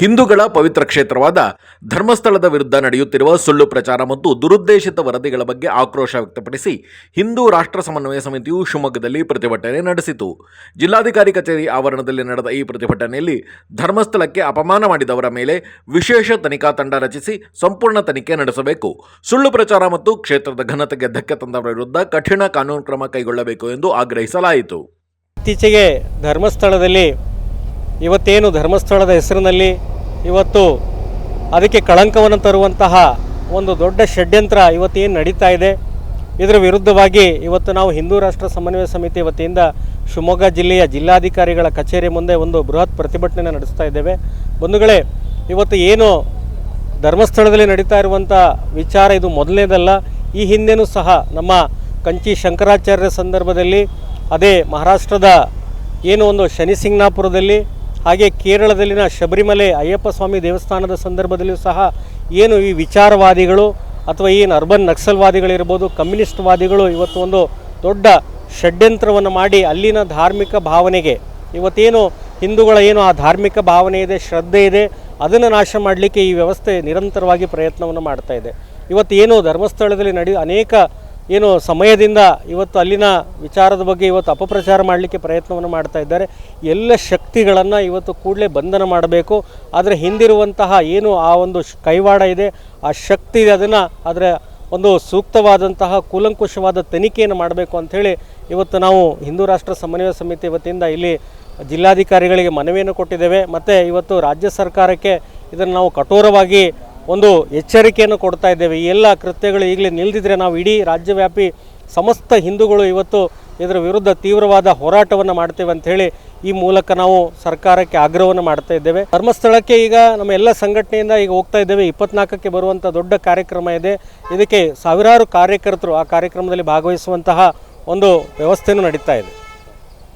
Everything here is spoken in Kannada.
ಹಿಂದೂಗಳ ಪವಿತ್ರ ಕ್ಷೇತ್ರವಾದ ಧರ್ಮಸ್ಥಳದ ವಿರುದ್ಧ ನಡೆಯುತ್ತಿರುವ ಸುಳ್ಳು ಪ್ರಚಾರ ಮತ್ತು ದುರುದ್ದೇಶಿತ ವರದಿಗಳ ಬಗ್ಗೆ ಆಕ್ರೋಶ ವ್ಯಕ್ತಪಡಿಸಿ ಹಿಂದೂ ರಾಷ್ಟ್ರ ಸಮನ್ವಯ ಸಮಿತಿಯು ಶಿವಮೊಗ್ಗದಲ್ಲಿ ಪ್ರತಿಭಟನೆ ನಡೆಸಿತು. ಜಿಲ್ಲಾಧಿಕಾರಿ ಕಚೇರಿ ಆವರಣದಲ್ಲಿ ನಡೆದ ಈ ಪ್ರತಿಭಟನೆಯಲ್ಲಿ ಧರ್ಮಸ್ಥಳಕ್ಕೆ ಅಪಮಾನ ಮಾಡಿದವರ ಮೇಲೆ ವಿಶೇಷ ತನಿಖಾ ತಂಡ ರಚಿಸಿ ಸಂಪೂರ್ಣ ತನಿಖೆ ನಡೆಸಬೇಕು. ಸುಳ್ಳು ಪ್ರಚಾರ ಮತ್ತು ಕ್ಷೇತ್ರದ ಘನತೆಗೆ ಧಕ್ಕೆ ತಂದವರ ವಿರುದ್ಧ ಕಠಿಣ ಕಾನೂನು ಕ್ರಮ ಕೈಗೊಳ್ಳಬೇಕು ಎಂದು ಆಗ್ರಹಿಸಲಾಯಿತು. ಇತ್ತೀಚೆಗೆ ಧರ್ಮಸ್ಥಳದಲ್ಲಿ ಇವತ್ತೇನು ಧರ್ಮಸ್ಥಳದ ಹೆಸರಿನಲ್ಲಿ ಇವತ್ತು ಅದಕ್ಕೆ ಕಳಂಕವನ್ನು ತರುವಂತಹ ಒಂದು ದೊಡ್ಡ ಷಡ್ಯಂತ್ರ ಇವತ್ತೇನು ನಡೀತಾ ಇದೆ? ಇದರ ವಿರುದ್ಧವಾಗಿ ಇವತ್ತು ನಾವು ಹಿಂದೂ ರಾಷ್ಟ್ರ ಸಮನ್ವಯ ಸಮಿತಿ ವತಿಯಿಂದ ಶಿವಮೊಗ್ಗ ಜಿಲ್ಲೆಯ ಜಿಲ್ಲಾಧಿಕಾರಿಗಳ ಕಚೇರಿ ಮುಂದೆ ಒಂದು ಬೃಹತ್ ಪ್ರತಿಭಟನೆ ನಡೆಸ್ತಾ ಇದ್ದೇವೆ. ಬಂಧುಗಳೇ, ಇವತ್ತು ಏನು ಧರ್ಮಸ್ಥಳದಲ್ಲಿ ನಡೀತಾ ಇರುವಂಥ ವಿಚಾರ ಇದು ಮೊದಲನೇದಲ್ಲ. ಈ ಹಿಂದೆನೂ ಸಹ ನಮ್ಮ ಕಂಚಿ ಶಂಕರಾಚಾರ್ಯ ಸಂದರ್ಭದಲ್ಲಿ, ಅದೇ ಮಹಾರಾಷ್ಟ್ರದ ಏನು ಒಂದು ಶನಿಸಿಂಗ್ನಾಪುರದಲ್ಲಿ ಹಾಗೆ ಕೇರಳದಲ್ಲಿನ ಶಬರಿಮಲೆ ಅಯ್ಯಪ್ಪ ಸ್ವಾಮಿ ದೇವಸ್ಥಾನದ ಸಂದರ್ಭದಲ್ಲಿಯೂ ಸಹ ಏನು ಈ ವಿಚಾರವಾದಿಗಳು ಅಥವಾ ಏನು ಅರ್ಬನ್ ನಕ್ಸಲ್ವಾದಿಗಳಿರ್ಬೋದು ಕಮ್ಯುನಿಸ್ಟ್ ವಾದಿಗಳು ಇವತ್ತು ಒಂದು ದೊಡ್ಡ ಷಡ್ಯಂತ್ರವನ್ನು ಮಾಡಿ ಅಲ್ಲಿನ ಧಾರ್ಮಿಕ ಭಾವನೆಗೆ, ಇವತ್ತೇನು ಹಿಂದೂಗಳ ಏನು ಆ ಧಾರ್ಮಿಕ ಭಾವನೆ ಇದೆ, ಶ್ರದ್ಧೆ ಇದೆ, ಅದನ್ನು ನಾಶ ಮಾಡಲಿಕ್ಕೆ ಈ ವ್ಯವಸ್ಥೆ ನಿರಂತರವಾಗಿ ಪ್ರಯತ್ನವನ್ನು ಮಾಡ್ತಾ ಇದೆ. ಇವತ್ತು ಏನು ಧರ್ಮಸ್ಥಳದಲ್ಲಿ ನಡೆಯುವ ಅನೇಕ ಏನು ಸಮಯದಿಂದ ಇವತ್ತು ಅಲ್ಲಿನ ವಿಚಾರದ ಬಗ್ಗೆ ಇವತ್ತು ಅಪಪ್ರಚಾರ ಮಾಡಲಿಕ್ಕೆ ಪ್ರಯತ್ನವನ್ನು ಮಾಡ್ತಾ ಇದ್ದಾರೆ. ಎಲ್ಲ ಶಕ್ತಿಗಳನ್ನು ಇವತ್ತು ಕೂಡಲೇ ಬಂಧನ ಮಾಡಬೇಕು. ಆದರೆ ಹಿಂದಿರುವಂತಹ ಏನು ಆ ಒಂದು ಕೈವಾಡ ಇದೆ, ಆ ಶಕ್ತಿ ಅದನ್ನು ಅದರ ಒಂದು ಸೂಕ್ತವಾದಂತಹ ಕೂಲಂಕುಷವಾದ ತನಿಖೆಯನ್ನು ಮಾಡಬೇಕು ಅಂಥೇಳಿ ಇವತ್ತು ನಾವು ಹಿಂದೂ ರಾಷ್ಟ್ರ ಸಮನ್ವಯ ಸಮಿತಿ ವತಿಯಿಂದ ಇಲ್ಲಿ ಜಿಲ್ಲಾಧಿಕಾರಿಗಳಿಗೆ ಮನವಿಯನ್ನು ಕೊಟ್ಟಿದ್ದೇವೆ. ಮತ್ತು ಇವತ್ತು ರಾಜ್ಯ ಸರ್ಕಾರಕ್ಕೆ ಇದನ್ನು ನಾವು ಕಠೋರವಾಗಿ ಒಂದು ಎಚ್ಚರಿಕೆಯನ್ನು ಕೊಡ್ತಾ ಇದ್ದೇವೆ. ಈ ಎಲ್ಲ ಕೃತ್ಯಗಳು ಈಗಲೇ ನಿಲ್ದಿದ್ರೆ ನಾವು ಇಡೀ ರಾಜ್ಯವ್ಯಾಪಿ ಸಮಸ್ತ ಹಿಂದೂಗಳು ಇವತ್ತು ಇದರ ವಿರುದ್ಧ ತೀವ್ರವಾದ ಹೋರಾಟವನ್ನು ಮಾಡ್ತೇವೆ ಅಂಥೇಳಿ ಈ ಮೂಲಕ ನಾವು ಸರ್ಕಾರಕ್ಕೆ ಆಗ್ರಹವನ್ನು ಮಾಡ್ತಾ ಇದ್ದೇವೆ. ಧರ್ಮಸ್ಥಳಕ್ಕೆ ಈಗ ನಮ್ಮ ಎಲ್ಲ ಸಂಘಟನೆಯಿಂದ ಈಗ ಹೋಗ್ತಾ ಇದ್ದೇವೆ. ಇಪ್ಪತ್ನಾಲ್ಕಕ್ಕೆ ಬರುವಂಥ ದೊಡ್ಡ ಕಾರ್ಯಕ್ರಮ ಇದೆ. ಇದಕ್ಕೆ ಸಾವಿರಾರು ಕಾರ್ಯಕರ್ತರು ಆ ಕಾರ್ಯಕ್ರಮದಲ್ಲಿ ಭಾಗವಹಿಸುವಂತಹ ಒಂದು ವ್ಯವಸ್ಥೆಯೂ ನಡೀತಾ ಇದೆ.